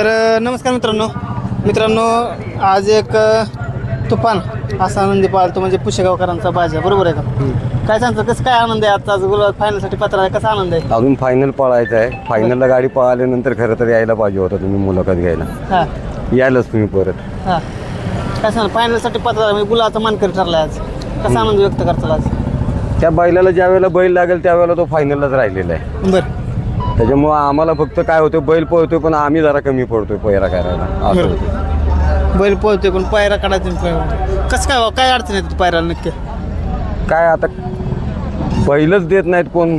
तर नमस्कार मित्रांनो. मित्रांनो आज एक तुफान असा आनंदी पाळतो म्हणजे पुशेगावकरांचा बाजा. बरोबर आहे का? काय सांगतो कसं काय आनंद आहे आजचा? आज गुलाब फायनलसाठी पात्र आहे कसा आनंद आहे? अजून फायनल पळायचं आहे. फायनलला गाडी पळाल्यानंतर खरं तर यायला पाहिजे होतं तुम्ही मुलाखत घ्यायला. हां. यायलाच तुम्ही परत. हां. काय सांग फायनलसाठी पात्र आहे म्हणजे गुलाबाचा मानकरी ठरला आज. कसा आनंद व्यक्त करतो आज? त्या बैलाला ज्या वेळेला बैल लागेल त्यावेळेला तो फायनललाच राहिलेला आहे. बरं. त्याच्यामुळं आम्हाला फक्त काय होतं बैल पळतोय पण आम्ही जरा कमी पडतोय पहिरा करायला. असं होतं बैल पोहतोय पण पायरा काढायचं कसं काय हो? काय अडचण येते पायराला नक्की? काय आता बैलच देत नाहीत कोण.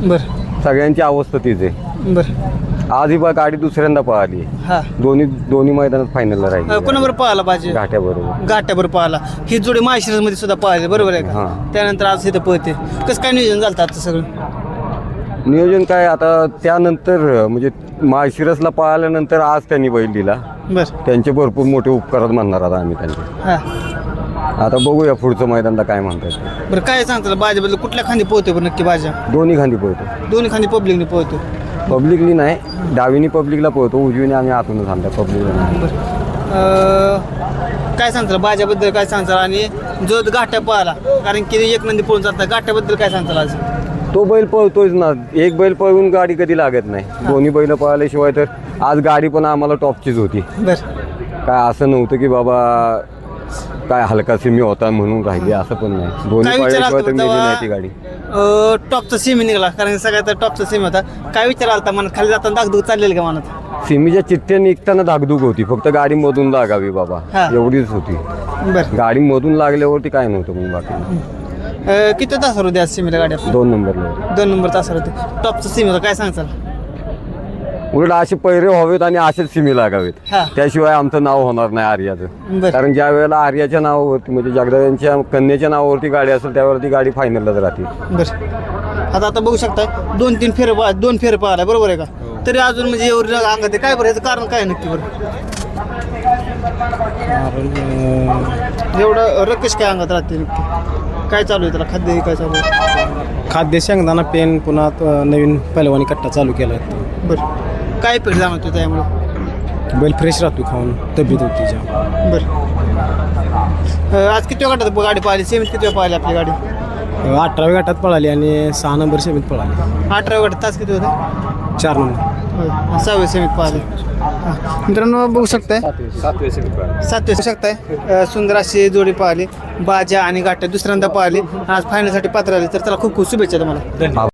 बरं. सगळ्यांची अवस्था तीच आहे. बरं. आज ही बा गाडी दुसऱ्यांदा पळाली. हां. दोन्ही दोन्ही मैदानात फायनलला अ, राहिली. कोणाबरोबर पाहिला पाहिजे घाट्याबरोबर. गाठ्यावर पाहिला ही जोडी मध्ये सुद्धा पाहिले बरोबर आहे का? हां. त्यानंतर आज इथं पळते. कसं काय नियोजन झालं आता सगळं? नियोजन काय आता त्यानंतर म्हणजे माळशिरसला पळाल्यानंतर आज त्यांनी बैल दिला. बरं. त्यांचे भरपूर मोठे उपकार म्हणणार आता आम्ही त्यांचे. हां. आता बघूया पुढचं मैदानला काय म्हणतात. बरं काय सांगतो बाजाबद्दल कुठल्या खांदी पोहतो बरं नक्की बाजा दोन्ही खांदी पळतो. दोन्ही खांदी पब्लिकने पोहतो पब्लिकली नाही डावीनी पब्लिकला पळतो उजवीने आम्ही आतूनच आणतो पब्लिकला नाही बरं काय सांगताल? बाजाबद्दल काय सांगताल? आणि जो गाठ्या पळाला कारण की एक नंदी पळून जातात. गाठ्याबद्दल काय सांगताल आज? तो बैल पळतोच ना. एक बैल पळून गाडी कधी लागत नाही. दोन्ही बैल पळाल्याशिवाय तर आज गाडी पण आम्हाला टॉपचीच होती. बरं. काय असं नव्हतं की बाबा काय हलका सिमी होता म्हणून राहिली असं पण नाही. दोन्ही काय विचार पळल्याशिवाय तर गेली नाही ती? गाडी. टॉपचा सेमी निघाला कारण सगळ्यात टॉपचा सेमी होता. काय विचार आलता? मनात खाली जाताना दागदुग चाललेलं का मनात? सिमीच्या चिठ्ठ्या निघताना धाकधूक होती. फक्त गाडी मधून लागावी बाबा. हा. एवढीच होती. बरं. गाडी मधून लागल्यावरती काय नव्हतं मग बाकी. अं, किती तासावर होते आज सेमीला गाडी आपली? दोन नंबरला दोन नंबर तासावर होते. टॉपचा सेमी होता काय सांगताल उलट असे पैरे व्हावेत आणि असेच सिमी लागावेत. हा. त्याशिवाय आमचं नाव होणार नाही आर्याचं. बरं. कारण ज्या वेळेला आर्याच्या नावावरती म्हणजे जगदाव यांच्या कन्याच्या नावावरती गाडी असेल त्यावेळेला ती गाडी फायनललाच राहते. बरं. आता आता बघू शकता दोन तीन फेर पा दोन फेर पाहिला बरोबर आहे का? तरी अजून म्हणजे एवढी अंगात आहे. काय बरं याचं कारण काय आहे नक्की बरं? एवढं रकेश काय अंगात राहते नक्की? काय चालू आहे त्याला? खाद्य काय चालू आहे? खाद्य शेंगदाणा पेन पुन्हा नवीन पहिलवानी कट्टा चालू केला आहे. बरं. काय पेट जाणवतो त्यामुळे? बैल फ्रेश राहतो खाऊन तब्येत होती जाम. बरं. अं, आज किती गटात गाडी पाहिली सेमीत किती वेळा पाहिली आपली गाडी? अठराव्या गटात पळाली आणि सहा नंबर सेमीत पळाली. अठरा गटात तास किती होते? चार नंबर. होय. सहाव्या सेमीत पाहिले हां. मित्रांनो बघू शकताय. सातव्या सेमीत सात बघू शकताय. अ, सुंदर अशी जोडी पाहिली. बाजा आणि गाठ्या दुसऱ्यांदा पाहिली. आज फायनलसाठी पात्र आली तर त्याला खूप खूप शुभेच्छा तुम्हाला.